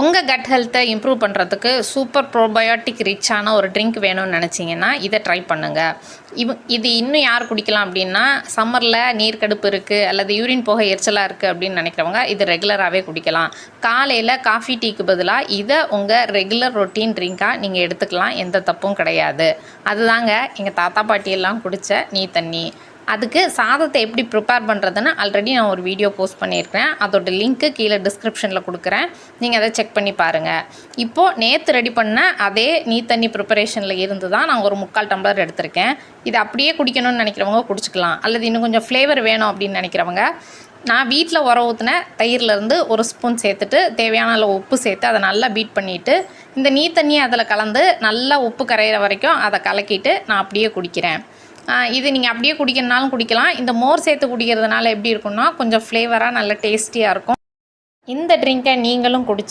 உங்கள் கட் ஹெல்த்தை இம்ப்ரூவ் பண்ணுறதுக்கு சூப்பர் ப்ரோபயோட்டிக் ரிச்சான ஒரு ட்ரிங்க் வேணும்னு நினச்சிங்கன்னா இதை ட்ரை பண்ணுங்கள் இவ் இது இன்னும் யார் குடிக்கலாம் அப்படின்னா சம்மரில் நீர்க்கடுப்பு இருக்குது அல்லது யூரின் போக எரிச்சலாக இருக்குது அப்படின்னு நினைக்கிறவங்க இது ரெகுலராகவே குடிக்கலாம். காலையில் காஃபி டீக்கு பதிலாக இதை உங்கள் ரெகுலர் ரொட்டீன் ட்ரிங்காக நீங்கள் எடுத்துக்கலாம். எந்த தப்பும் கிடையாது. அதுதாங்க எங்கள் தாத்தா பாட்டியெல்லாம் குடித்த நீ தண்ணி. அதுக்கு சாதத்தை எப்படி ப்ரிப்பேர் பண்ணுறதுன்னு ஆல்ரெடி நான் ஒரு வீடியோ போஸ்ட் பண்ணியிருக்கிறேன். அதோட லிங்க்கு கீழே டிஸ்கிரிப்ஷனில் கொடுக்குறேன். நீங்கள் அதை செக் பண்ணி பாருங்கள் இப்போது நேற்று ரெடி பண்ண அதே நீ தண்ணி ப்ரிப்பரேஷனில் இருந்து தான் நான் ஒரு முக்கால் டம்ளர் எடுத்திருக்கேன். இது அப்படியே குடிக்கணும்னு நினைக்கிறவங்க குடிச்சிக்கலாம். அல்லது இன்னும் கொஞ்சம் ஃப்ளேவர் வேணும் அப்படின்னு நினைக்கிறவங்க நான் வீட்டில் உர ஊற்றின தயிர்லேருந்து ஒரு ஸ்பூன் சேர்த்துட்டு தேவையான அளவு உப்பு சேர்த்து அதை நல்லா பீட் பண்ணிவிட்டு இந்த நீ தண்ணியை அதில் கலந்து நல்லா உப்பு கரையிற வரைக்கும் அதை கலக்கிட்டு நான் அப்படியே குடிக்கிறேன். இது நீங்கள் அப்படியே குடிக்கிறனாலும் குடிக்கலாம். இந்த மோர் சேர்த்து குடிக்கிறதுனால எப்படி இருக்கும்னா கொஞ்சம் ஃப்ளேவராக நல்ல டேஸ்டியாக இருக்கும். இந்த ட்ரிங்கை நீங்களும் குடிச்சு